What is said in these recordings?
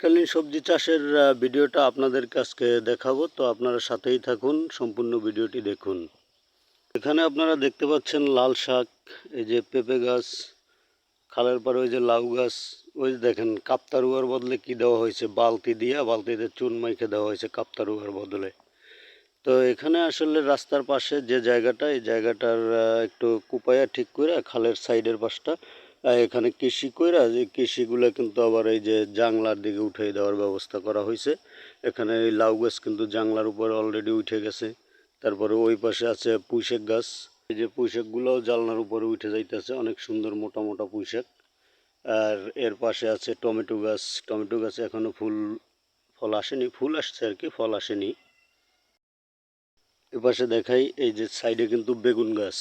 শীতকালীন সবজি চাষের ভিডিওটা আপনাদের কাছকে দেখাবো। তো আপনারা সাথেই থাকুন, সম্পূর্ণ ভিডিওটি দেখুন। এখানে আপনারা দেখতে পাচ্ছেন লাল শাক, এই যে পেঁপে গাছ, খালের পরে ওই যে লাউ গাছ, ওই দেখেন কাপ্তারুয়ার বদলে কি দেওয়া হয়েছে, বালতি দিয়ে বালতিতে চুন মাইকে দেওয়া হয়েছে কাপ্তারুয়ার বদলে। তো এখানে আসলে রাস্তার পাশে যে জায়গাটা, এই জায়গাটার একটু কুপায়া ঠিক করে, খালের সাইডের পাশটা এখানে কৃষি কইরা যে কৃষিগুলো কিন্তু আবার এই যে জাংলার দিকে উঠিয়ে দেওয়ার ব্যবস্থা করা হয়েছে এখানে এই লাউ গাছ কিন্তু জাংলার উপরে অলরেডি উঠে গেছে। তারপরে ওই পাশে আছে পুঁইশাক গাছ। এই যে পুঁইশাকগুলোও জানলার উপরে উঠে যাইতেছে, অনেক সুন্দর মোটা মোটা পুঁইশাক। আর এর পাশে আছে টমেটো গাছ। টমেটো গাছে এখনও ফুল, ফল আসেনি, ফুল আসছে আর কি, ফল আসেনি। এপাশে দেখাই, এই যে সাইডে কিন্তু বেগুন গাছ।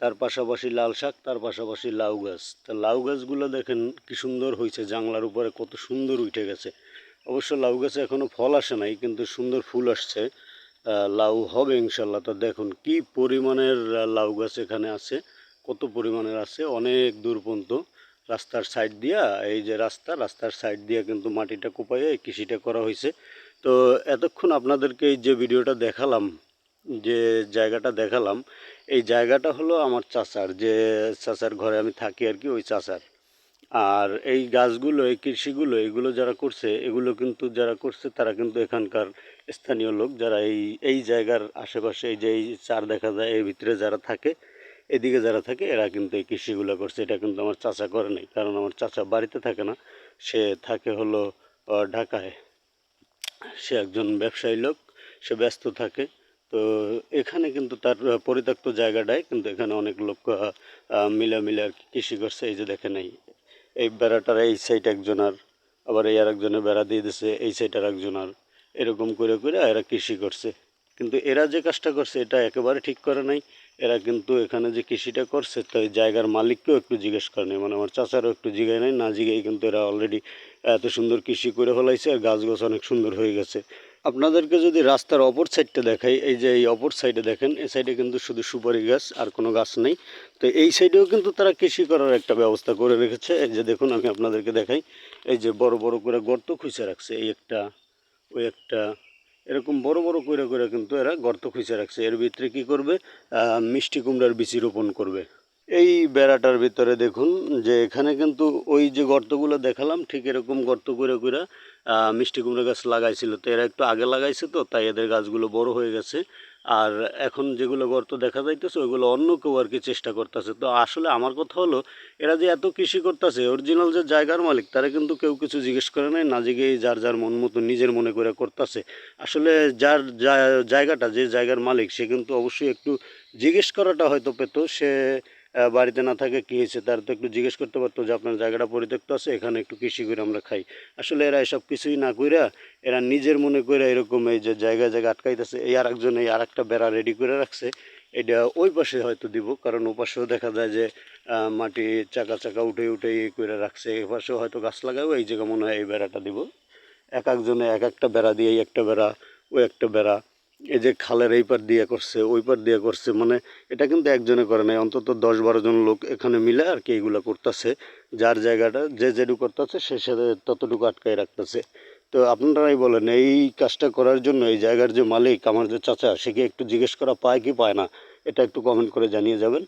তার পাশাপাশি লাল শাক, তার পাশাপাশি লাউ গাছ। তা লাউ গাছগুলো দেখেন কি সুন্দর হয়েছে জাংলার উপরে কত সুন্দর উঠে গেছে। অবশ্য লাউ গাছে এখনও ফল আসে নাই, কিন্তু সুন্দর ফুল আসছে। লাউ হবে ইনশাল্লাহ। তা দেখুন কি পরিমাণের লাউ গাছ এখানে আছে, কত পরিমাণের আছে, অনেক দূর পর্যন্ত। রাস্তার সাইড দিয়া, এই যে রাস্তা, রাস্তার সাইড দিয়ে কিন্তু মাটিটা কোপাইয়ে কৃষিটা করা হয়েছে। তো এতক্ষণ আপনাদেরকে এই যে ভিডিওটা দেখালাম যে জায়গাটা দেখালাম, এই জায়গাটা হলো আমার চাচার, যে চাচার ঘরে আমি থাকি আর কি, ওই চাচার। আর এই গাছগুলো, এই কৃষিগুলো, এগুলো যারা করছে, এগুলো কিন্তু যারা করছে, তারা কিন্তু এখানকার স্থানীয় লোক যারা এই এই জায়গার আশেপাশে, এই যে এই চার দেখা যায়, এর ভিতরে যারা থাকে, এদিকে যারা থাকে, এরা কিন্তু এই কৃষিগুলো করছে। এটা কিন্তু আমার চাচা করে নাই, কারণ আমার চাচা বাড়িতে থাকে না। সে থাকে হলো ঢাকায়। সে একজন ব্যবসায়ী লোক, সে ব্যস্ত থাকে। তো এখানে কিন্তু তার পরিত্যক্ত জায়গাটায় কিন্তু এখানে অনেক লোক আহ, আহ, মিলে মিলে আর কি কৃষি করছে। এই যে দেখেন এই এই বেড়াটার এই সাইড একজনার আবার এই আর বেড়া দিয়ে দিছে এই সাইড আর একজনার এরকম করে করে এরা কৃষি করছে। কিন্তু এরা যে কাজটা করছে এটা একেবারে ঠিক করে নাই। এরা কিন্তু এখানে যে কৃষিটা করছে তো এই জায়গার মালিককেও একটু জিজ্ঞেস করে নাই। মানে আমার চাচারও একটু জিগায় নাই না জিগাই কিন্তু এরা অলরেডি এত সুন্দর কৃষি করে ফেলাইছে আর গাছ গাছ অনেক সুন্দর হয়ে গেছে। আপনাদেরকে যদি রাস্তার অপর সাইডটা দেখাই, এই যে এই অপর সাইডে দেখেন, এই সাইডে কিন্তু শুধু সুপারি গাছ আর কোনো গাছ নেই। তো এই সাইডেও কিন্তু তারা কৃষি করার একটা ব্যবস্থা করে রেখেছে। এই যে দেখুন, আমি আপনাদেরকে দেখাই, এই যে বড় বড় করে গর্ত খুঁজে রাখছে, এই একটা, ওই একটা, এরকম বড় বড় করে করে কিন্তু এরা গর্ত খুঁজে রাখছে। এর ভিতরে কি করবে? মিষ্টি কুমড়ার বিচি রোপণ করবে। এই বেড়াটার ভিতরে দেখুন যে এখানে কিন্তু ওই যে গর্তগুলো দেখালাম, ঠিক এরকম গর্ত করে করে মিষ্টি কুমড়া গাছ লাগাইছিল। তো এরা একটু আগে লাগাইছে তো, তাই এদের গাছগুলো বড় হয়ে গেছে। আর এখন যেগুলো গর্ত দেখা যাইতেছে, ওইগুলো অন্য কেউ আর কি চেষ্টা করতেছে। তো আসলে আমার কথা হলো, এরা যে এত কৃষি করতেছে অরিজিনাল যে জায়গার মালিক, তারা কিন্তু কেউ কিছু জিজ্ঞেস করে নাই, না জিগেই যার যার মন মতো নিজের মনে করে করতেছে। আসলে যার জায়গাটা, যে জায়গার মালিক, সে কিন্তু অবশ্যই একটু জিজ্ঞেস করাটা হয়তো পেতো। সে বাড়িতে না থাকে কী হয়েছে তার তো একটু জিজ্ঞেস করতে পারতো যে আপনার জায়গাটা পরিত্যক্ত আছে, এখানে একটু কৃষি করে আমরা খাই। আসলে এরা এসব কিছুই না কইরা, এরা নিজের মনে করে এরকম এই যে জায়গায় জায়গায় আটকাইতেছে, এই আর একজন এই আর একটা বেড়া রেডি করে রাখছে, এটা ওই পাশে হয়তো দিব, কারণ ও পাশেও দেখা যায় যে মাটি চাকা চাকা উঠে উঠে ইয়ে করে রাখছে, এ পাশেও হয়তো গাছ লাগাবো এই জায়গা মনে হয় এই বেড়াটা দিব। এক একজনে এক একটা বেড়া দিয়ে এই একটা বেড়া, ও একটা বেড়া এই যে খালের এই পার দিয়ে করছে, ওই পার দিয়ে করছে মানে এটা কিন্তু একজনে করে নাই, অন্তত দশ বারো জন লোক এখানে মিলে আর কি এইগুলো করতেছে, যার জায়গাটা যে যেটুকু করতেছে, সে সাথে ততটুকু আটকায় রাখতেছে। তো আপনারাই বলেন, এই কাজটা করার জন্য এই জায়গার যে মালিক, আমার যে চাচা, সে কি একটু জিজ্ঞেস করা পায় কি পায় না, এটা একটু কমেন্ট করে জানিয়ে যাবেন।